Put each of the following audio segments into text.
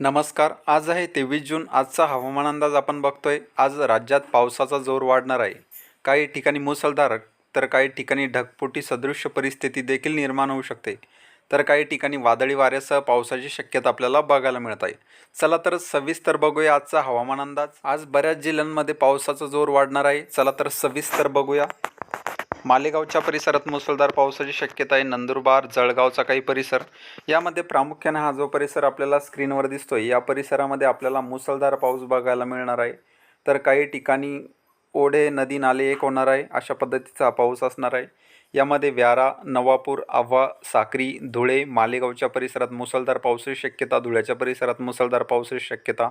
नमस्कार आज आहे तेवीस जून आजचा हवामान अंदाज आपण बघतोय. आज राज्यात पावसाचा जोर वाढणार आहे. काही ठिकाणी मुसळधार तर काही ठिकाणी ढगफुटी सदृश्य परिस्थिती देखील निर्माण होऊ शकते. तर काही ठिकाणी वादळी वाऱ्यासह पावसाची शक्यता आपल्याला बघायला मिळत आहे. चला तर सविस्तर बघूया आजचा हवामान अंदाज. आज बऱ्याच जिल्ह्यांमध्ये पावसाचा जोर वाढणार आहे. चला तर सविस्तर बघूया. मालेगावच्या परिसरात मुसळधार पावसाची शक्यता आहे. नंदुरबार जळगावचा काही परिसर. यामध्ये प्रामुख्याने हा जो परिसर आपल्याला स्क्रीनवर दिसतोय या परिसरामध्ये आपल्याला मुसळधार पाऊस बघायला मिळणार आहे. तर काही ठिकाणी ओढे नदी नाले एक होणार आहे. अशा पद्धतीचा पाऊस असणार आहे. यामध्ये व्यारा नवापूर आव्हा साक्री धुळे मालेगावच्या परिसरात मुसळधार पावसाची शक्यता धुळ्याच्या परिसरात मुसळधार पावसाची शक्यता.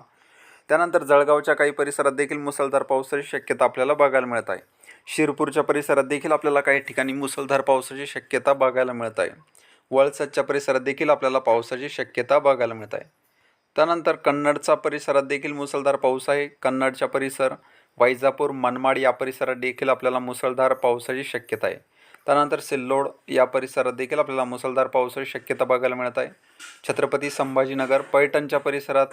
त्यानंतर जळगावच्या काही परिसरात देखील मुसळधार पावसाची शक्यता आपल्याला बघायला मिळत आहे. शिरपूरच्या परिसरात देखील आपल्याला काही ठिकाणी मुसळधार पावसाची शक्यता बघायला मिळत आहे. वळसदच्या परिसरात देखील आपल्याला पावसाची शक्यता बघायला मिळत आहे. त्यानंतर कन्नडचा परिसरात देखील मुसळधार पाऊस आहे. कन्नडच्या परिसर वैजापूर मनमाड या परिसरात देखील आपल्याला मुसळधार पावसाची शक्यता आहे. त्यानंतर सिल्लोड या परिसरात देखील आपल्याला मुसळधार पावसाची शक्यता बघायला मिळत आहे. छत्रपती संभाजीनगर पैठणच्या परिसरात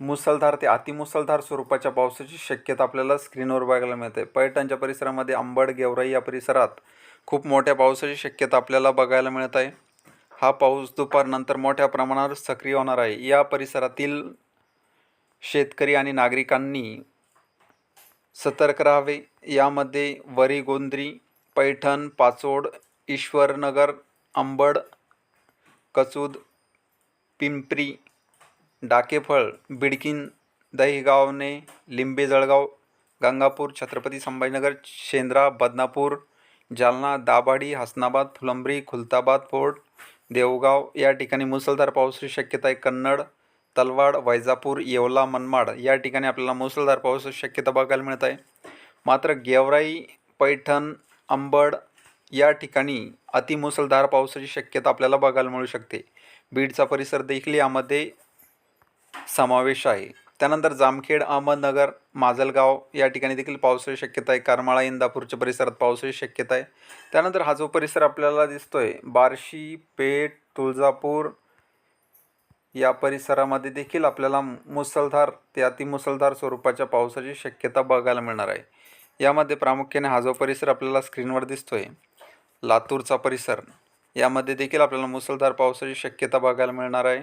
मुसळधार ते अतिमुसळधार स्वरूपाच्या पावसाची शक्यता आपल्याला स्क्रीनवर बघायला मिळते. पैठणच्या परिसरामध्ये अंबड गेवराई या परिसरात खूप मोठ्या पावसाची शक्यता आपल्याला बघायला मिळत आहे. हा पाऊस दुपारनंतर मोठ्या प्रमाणावर सक्रिय होणार आहे. या परिसरातील शेतकरी आणि नागरिकांनी सतर्क राहावे. यामध्ये वरी गोंद्री पैठण पाचोड ईश्वरनगर अंबड कचूद पिंपरी डाकेफळ बिडकीन दहीगावणे लिंबे जळगाव गंगापूर छत्रपती संभाजीनगर शेंद्रा बदनापूर जालना दाभाडी हसनाबाद फुलंब्री खुलताबाद फोर्ट देवगाव या ठिकाणी मुसळधार पावसाची शक्यता आहे कन्नड तलवाड वैजापूर येवला मनमाड या ठिकाणी आपल्याला मुसळधार पावसाची शक्यता बघायला मिळत आहे. मात्र गेवराई पैठण अंबड या ठिकाणी अतिमुसळधार पावसाची शक्यता आपल्याला बघायला मिळू शकते. बीडचा परिसर देखील यामध्ये समावेश आहे. त्यानंतर जामखेड अहमदनगर माजलगाव या ठिकाणी देखील पावसाची शक्यता आहे. करमाळा इंदापूरच्या परिसरात पावसाची शक्यता आहे. त्यानंतर हा जो परिसर आपल्याला दिसतो आहे बार्शी पेठ तुळजापूर या परिसरामध्ये देखील आपल्याला मुसळधार ते अतिमुसळधार स्वरूपाच्या पावसाची शक्यता बघायला मिळणार आहे. यामध्ये प्रामुख्याने हा जो परिसर आपल्याला स्क्रीनवर दिसतो आहे लातूरचा परिसर यामध्ये देखील आपल्याला मुसळधार पावसाची शक्यता बघायला मिळणार आहे.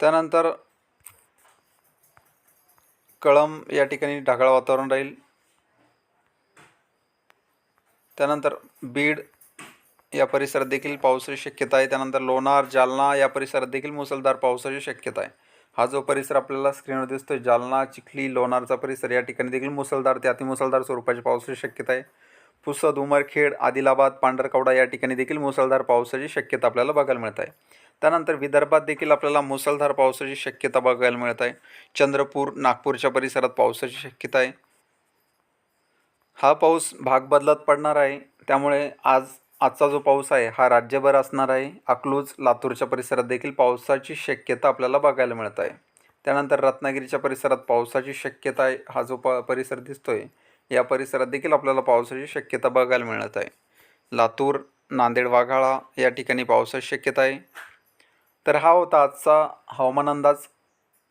त्यानंतर कळम या ठिकाणी ढगाळ वातावरण राहील. त्यानंतर बीड या परिसरात देखील पावसाची शक्यता आहे. त्यानंतर लोणार जालना या परिसरात देखील मुसळधार पावसाची शक्यता आहे. हा जो परिसर आपल्याला स्क्रीनवर दिसतोय जालना चिखली लोणारचा परिसर या ठिकाणी देखील मुसळधार ते अतिमुसळधार स्वरूपाची पावसाची शक्यता आहे. पुसद उमरखेड आदिलाबाद पांढरकवडा या ठिकाणी देखील मुसळधार पावसाची शक्यता आपल्याला बघायला मिळत आहे. त्यानंतर विदर्भात देखील आपल्याला मुसळधार पावसाची शक्यता बघायला मिळत आहे. चंद्रपूर नागपूरच्या परिसरात पावसाची शक्यता आहे. हा पाऊस भाग बदलत पडणार आहे. त्यामुळे आज आजचा जो पाऊस आहे हा राज्यभर असणार आहे. अकलूज लातूरच्या परिसरात देखील पावसाची शक्यता आपल्याला बघायला मिळत आहे. त्यानंतर रत्नागिरीच्या परिसरात पावसाची शक्यता आहे. हा जो प परिसर दिसतोय या परिसरात देखील आपल्याला पावसाची शक्यता बघायला मिळत आहे. लातूर नांदेड वाघाळा या ठिकाणी पावसाची शक्यता आहे. तर हा होता आजचा हवामान अंदाज.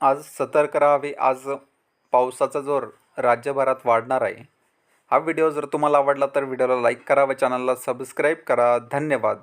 आज सतर्क राहावे आज पावसाचा जोर राज्यभरात वाढणार आहे. हा व्हिडिओ जर तुम्हाला आवडला तर व्हिडिओला लाईक करा व चॅनलला सबस्क्राईब करा. धन्यवाद.